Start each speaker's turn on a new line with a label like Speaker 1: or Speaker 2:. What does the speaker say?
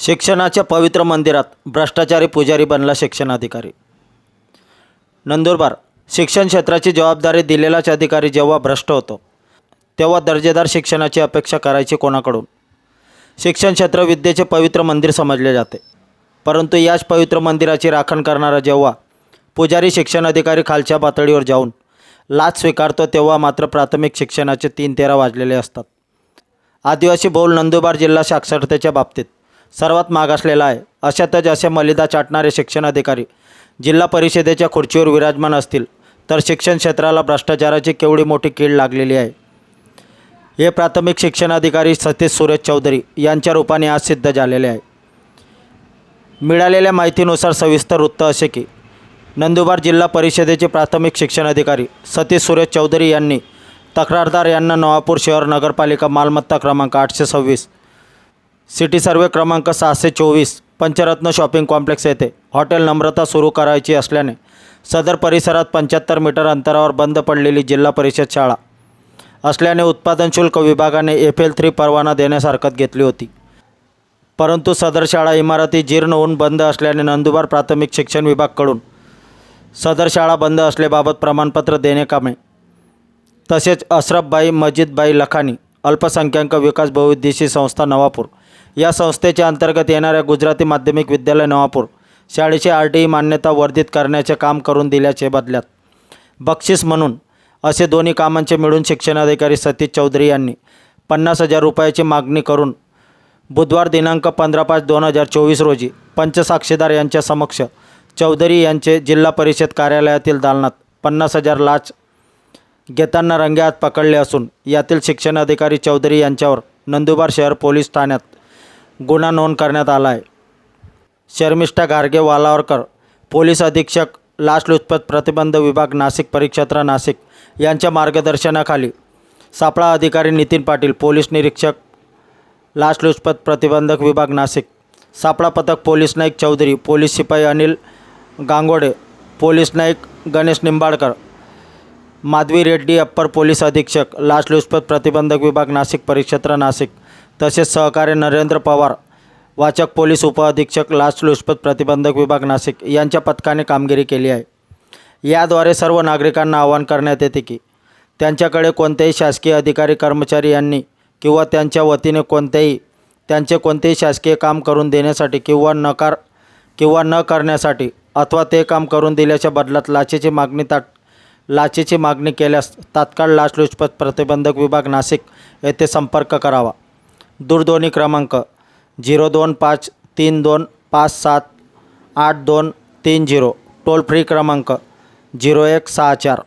Speaker 1: शिक्षणाच्या पवित्र मंदिरात भ्रष्टाचारी पुजारी बनला शिक्षणाधिकारी. नंदुरबार शिक्षण क्षेत्राची जबाबदारी दिलेलाच अधिकारी जेव्हा भ्रष्ट होतो तेव्हा दर्जेदार शिक्षणाची अपेक्षा करायची कोणाकडून? शिक्षण क्षेत्र विद्येचे पवित्र मंदिर समजले जाते. परंतु याच पवित्र मंदिराची राखण करणारा जेव्हा पुजारी शिक्षण अधिकारी खालच्या पातळीवर जाऊन लाच स्वीकारतो तेव्हा मात्र प्राथमिक शिक्षणाचे तीन तेरा वाजलेले असतात. आदिवासी बहुल नंदुरबार जिल्हा साक्षरतेच्या बाबतीत सर्वात मागासलेला आहे. अशातच असे मलिदा चाटणारे शिक्षण अधिकारी. जिल्हा परिषदेच्या खुर्चीवर विराजमान असतील तर शिक्षण क्षेत्राला भ्रष्टाचाराची केवढी मोठी कीड लागलेली आहे. हे प्राथमिक शिक्षणाधिकारी सतीश सुरेश चौधरी यांच्या रूपाने आज सिद्ध झालेले आहे. मिळालेल्या माहितीनुसार सविस्तर वृत्त असे की नंदुरबार जिल्हा परिषदेचे प्राथमिक शिक्षणाधिकारी सतीश सुरेश चौधरी यांनी तक्रारदार यांना नवापूर शहर नगरपालिका मालमत्ता क्रमांक आठशे सव्वीस सिटी सर्वे क्रमांक सहाशे चोवीस पंचरत्न शॉपिंग कॉम्प्लेक्स येथे हॉटेल नम्रता सुरू करायची असल्याने सदर परिसरात पंच्याहत्तर मीटर अंतरावर बंद पडलेली जिल्हा परिषद शाळा असल्याने उत्पादन शुल्क विभागाने एफ एल थ्री परवाना देण्यास हरकत घेतली होती. परंतु सदर शाळा इमारती जीर्ण होऊन बंद असल्याने नंदुरबार प्राथमिक शिक्षण विभागकडून सदर शाळा बंद असल्याबाबत प्रमाणपत्र देणे कामे तसेच अशरफबाई मजिदबाई लखानी अल्पसंख्याक विकास बहुउद्देशी संस्था नवापूर या संस्थेच्या अंतर्गत येणाऱ्या गुजराती माध्यमिक विद्यालय नवापूर शाळेची आर टी ई मान्यता वर्धित करण्याचे काम करून दिल्याचे बदल्यात. बक्षीस म्हणून असे दोन्ही कामांचे मिळून शिक्षणाधिकारी सतीश चौधरी यांनी पन्नास हजार रुपयाची मागणी करून बुधवार दिनांक पंधरा पाच दोन हजार चोवीस रोजी पंचसाक्षीदार यांच्या समक्ष चौधरी यांचे जिल्हा परिषद कार्यालयातील दालनात पन्नास हजार लाच घेताना रंगेहात पकडले असून यातील शिक्षणाधिकारी चौधरी यांच्यावर नंदुरबार शहर पोलीस ठाण्यात गुन्हा नोंद करण्यात आला आहे शर्मिष्ठा घारगे वालावरकर पोलीस अधीक्षक लाचलुचपत प्रतिबंध विभाग नाशिक परिक्षेत्र नाशिक यांच्या मार्गदर्शनाखाली सापळा अधिकारी नितीन पाटील पोलीस निरीक्षक लाचलुचपत प्रतिबंधक विभाग नाशिक सापळा पथक पोलीस नाईक चौधरी पोलीस शिपाई अनिल गांगोडे पोलीस नाईक गणेश निंबाळकर माधवी रेड्डी अप्पर पोलीस अधीक्षक लाचलुचपत प्रतिबंधक विभाग नाशिक परिक्षेत्र नाशिक तसेच सहकारी नरेंद्र पवार वाचक पोलीस उपअधीक्षक लाचलुचपत प्रतिबंधक विभाग नाशिक यांच्या पथकाने कामगिरी केली आहे. याद्वारे सर्व नागरिकांना आवाहन करण्यात येते की त्यांच्याकडे कोणतेही शासकीय अधिकारी कर्मचारी यांनी किंवा त्यांच्या वतीने कोणतेही त्यांचे कोणतेही शासकीय काम करून देण्यासाठी किंवा नकार किंवा न करण्यासाठी अथवा ते काम करून दिल्याच्या बदल्यात लाचेची मागणी ताट लाचेची मागणी केल्यास तात्काळ लाचलुचपत प्रतिबंधक विभाग नाशिक येथे संपर्क करावा. दूरध्वनी क्रमांक झिरो दोन पाच तीन दोन पाच सात आठ दोन तीन झिरो. टोल फ्री क्रमांक झिरो एक सहा चार.